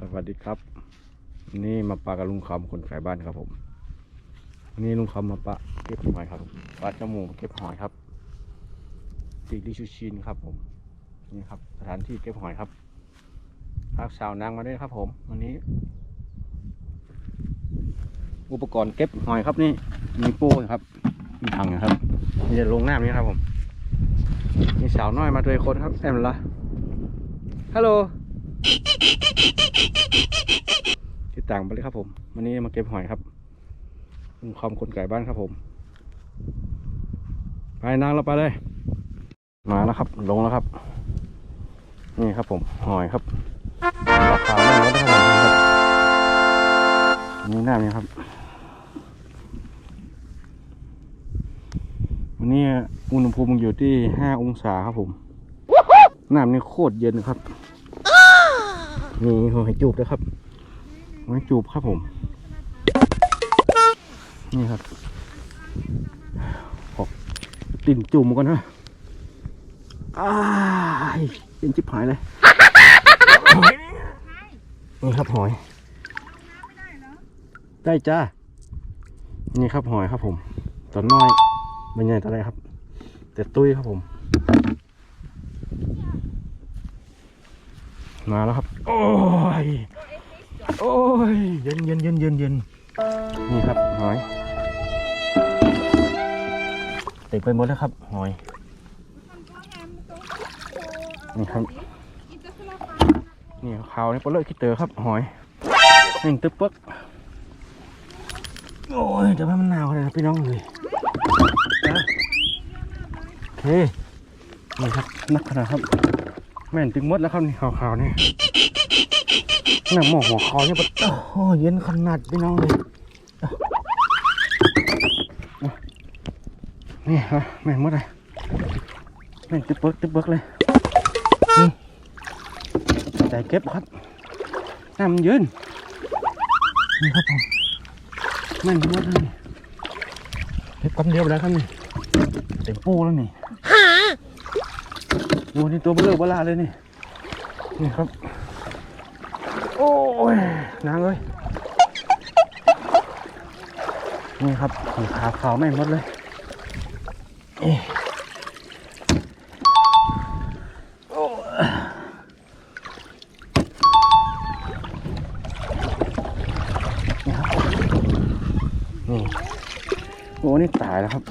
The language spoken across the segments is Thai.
สวัสดีครับ นี่มาปลากับลุงคำคนขายบ้านครับผมนนี้ลุงคำมาปะเก็บหอยครับปลาจมูกเก็บหอยครับปีกลิชูชินครับผมนี่ครับสถานที่เก็บหอยครับพักสาวนางมาด้วยครับ ผมวันนี้ อุปกรณ์เก็บหอยครับนี่มีป้ครับมีถังครับมีจะลงน้ำนี่ครับผมมีสาวน้อยมาด้วยคนครับแอมละฮัลโหล ที่ต่างไปเลยครับผม วันนี้มาเก็บหอยครับลุงคอมคนไก่บ้านครับผม ไปนางเราไปเลย มาแล้วครับ ลงแล้วครับ นี่ครับผม หอยครับราคาไม่ลดนะครับผมครับอันนี้น้ำนี่ครับ วันนี้อุณหภูมิอยู่ที่ห้าองศาครับผม น้ำนี่โคตรเย็นครับ นี่หอยจูบด้วยครับหอยจูบครับผม นี่ครับออกติ่นจุ่มก่อนนะอ้ายเป็นจิบหายเลยนี่ครับหอย ได้จ้า นี่ครับหอยครับผม ตอนน้อยไม่ใหญ่ตอนไรครับ แต่ตุ้ยครับผม มาแล้วครับ โอ้ย โอ้ย เย็นเย็นเย็นเย็นเย็นนี่ครับหอยต็มไปหมดแล้วครับหอย นี่ครับ นี่ขาวนี่ปลาเลอะคิดเตอครับหอยหนึ่งตึ๊บปึ๊กโอ้ยแต่ว่ามันหนาวเลยนะพี่น้องเลยโอเค นี่ครับนักขนาดครับ แม่นตึงมดแล้วครับนี่ขาวๆนี่น่ะหมอกหัวคอเนี่ยปะโอ้เย็นขนาดพี่น้องเลยนี่ฮะแม่งมดเลยแม่งตึ๊บเบิกตึ๊บเบิกเลยนี่ใจเก็บครับน้ำย็นนี่ครับผมแม่งมดเลยเก็บกำเดียวไปแล้วครับนี่เต็มปูแล้วนี่ โอ้นี่ตัวเบลเบลาเลยนี่ นี่ครับ โอ้ยนางเอ้ย นี่ครับของขาขาวไม่หมดเลยเอ๊ะโอ้นี่ครับนี่โอ้นี่ตายแล้วครับ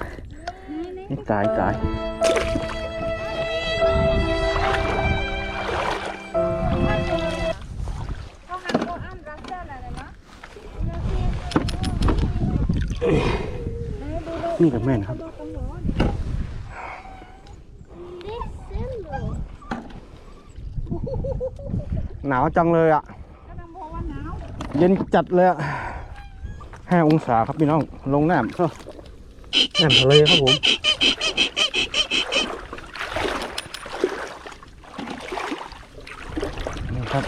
นี่ตายตาย นี่กับแม่นครับหนาวจังเลยอะ เย็นจัดเลยอะห้าองศาครับพี่น้อง ลงน้ำเอ้าน้ำทะเลครับผมนี่ครับ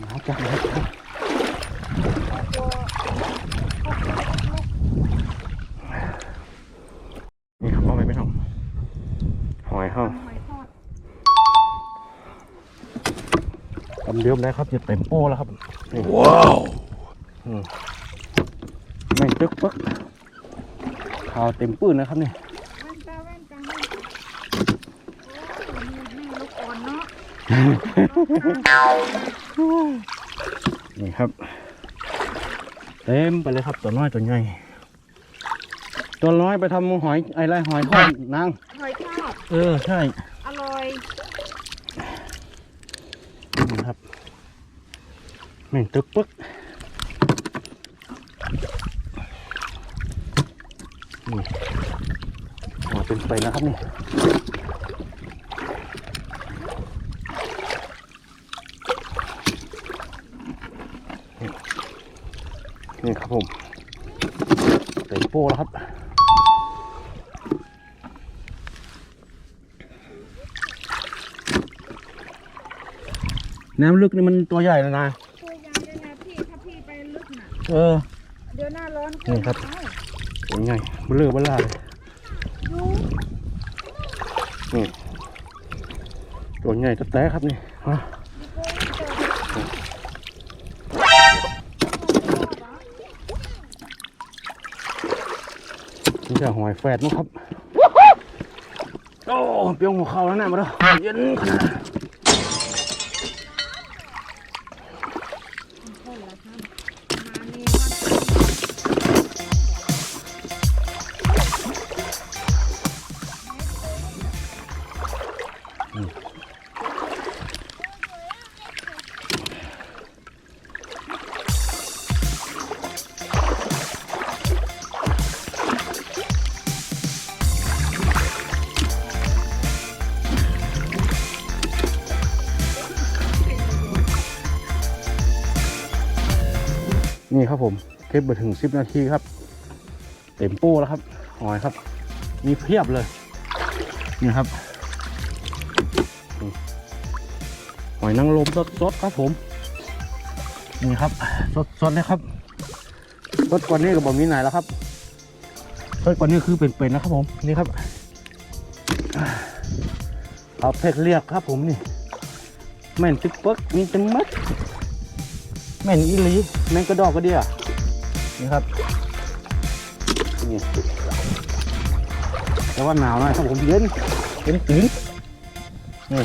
หนาว จังเลยครับนี่ครับเอาไปไม่ต้องหอยห้องกำเดียวแล้วครับจะเต็มโป้แล้วครับนี่ว้าวไม่ตึกปึ๊กข่าวเต็มปื้นนะครับนี่แว่ นตาแว่นตาแว่นตาโอ้ยนี่แม่ลูกอ่อนเนาะนี่ครับ เต็มไปเลยครับตัวน้อยตัวใหญ่ตัวน้อยไปทำหอยไอ้ไรหอยทอดนางหอยทอดเออใช่ อร่อยนี่ครับแม่งตึกปึ๊กนี่หัวเป็นไปนะครับนี่นี่ นี่ครับผมเต็มโป้แล้วครับน้ำลึกนี่มันตัวใหญ่แล้วนะ ตัวยาวเลยนะพี่ ถ้าพี่ไปลึกน่ะ เออ เดี๋ยวหน้าร้อนนี่ครับเอาตัวใหญ่เบลอเบลาเลยดูนี่ ตัวใหญ่ตะแตะครับนี่ฮะ นี่จะหอยแฝดมั้งครับ โอ้เปรี้ยวหัวเข่าแล้วนะมาดูเย็นขนาด นี่ครับผมเก็บไปถึงสิบนาทีครับ เต็มปูแล้วครับหอยครับ มีเพียบเลย นี่ครับหอยนางรมสดๆครับผม นี่ครับสดๆเลยครับสดกว่านี้ก็บอกมีไหนแล้วครับสดกว่านี้คือเป็นๆนะครับผมนี่ครับเอาเพชรเรียกครับผมนี่แม่นตึกเปิกมีเต็มมัด แม่นอีหลีแม่นกระดอกกระเดียนี่ครับนี่แต่ว่าหนาวหน่อยครับผมเย็นเย็นตื่นนี่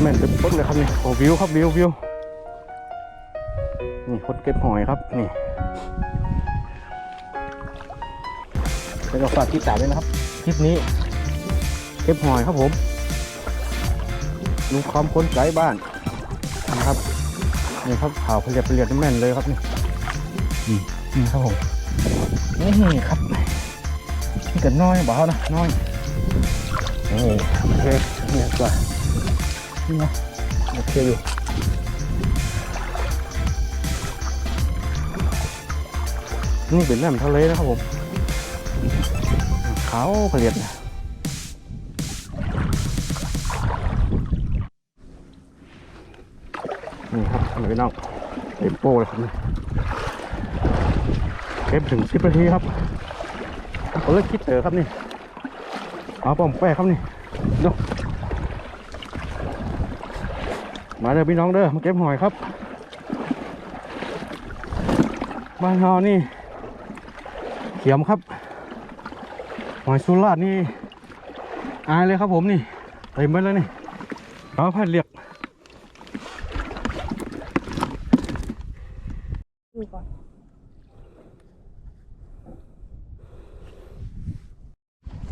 แม่นเป็นต้นเลยครับนี่โอ้วิวครับวิววิวนี่คนเก็บหอยครับนี่แล้วก็ฝากติดตามด้วยนะครับ คลิปนี้ เก็บหอยครับผมลุงคอมคนไกลบ้านนะครับนี่ครับข่าวผลิตผลิตแม่นเลยครับนี่นี่นี่ครับผมนี่ครับนี่กันน้อยเบานะน้อยนี่โอเคนี่กว่านี่นะโอเคอยู่นี่เป็นแม่น้ำทะเลนะครับผมเขาผลิตนะ นี่ครับทำไมพี่น้องเต็มโป้เลยครับนี่เก็บถึงสิบนาทีครับเอาเลิกคิดเต๋อครับนี่เอาป้อมแป้ครับนี่ดูมาเด้อพี่น้องเด้อมาเก็บหอยครับบ้านเรานี่เขียมครับ หอยสุราษฎร์นี่อายเลยครับผมนี่เต็มไปแล้วนี่เอาพัดเรียก ดูก่อน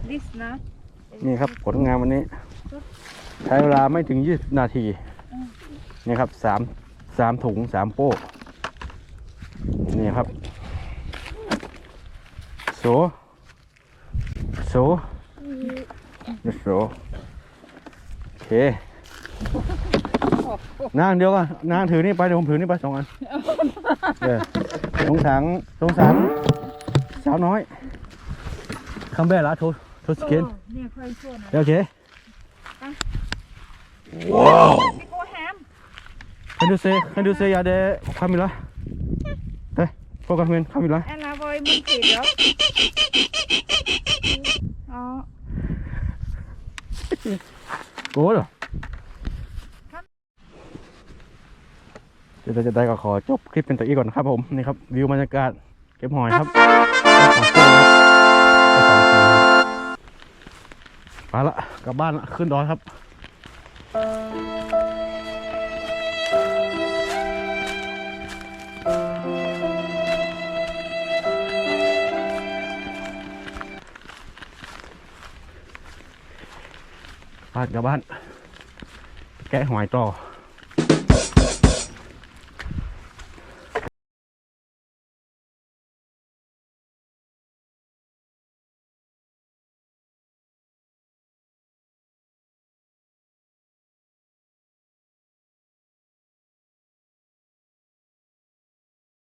this นะ นี่ครับผลงานวันนี้ ใช้เวลาไม่ถึง20นาที นี่ครับสามสามถุงสามโป้นี่ครับ โส โส โส โอเค นางเดียวกันนางถือนี่ไปเดี๋ยวผมถือนี่ไปสองอันเออสงสารสงสารสาวน้อยคำแบ่ละโทโทสเกนเนี่ยเคยชวนนะโอเคพี่โกแฮม Kan du se, kan du se, ja det er Camilla? Det, få Camilla, Camilla. แอนนาบอยมึงติดแล้วอ๋อ Gå da. เดี๋ยวเราจะได้ก็ขอจบคลิปเป็นตัวอีกก่อนนะครับผมนี่ครับวิวบรรยากาศเก็บหอยครับไปละกลับบ้านละขึ้นดอยครับบ้ากลับบ้านแกะหอยต่อ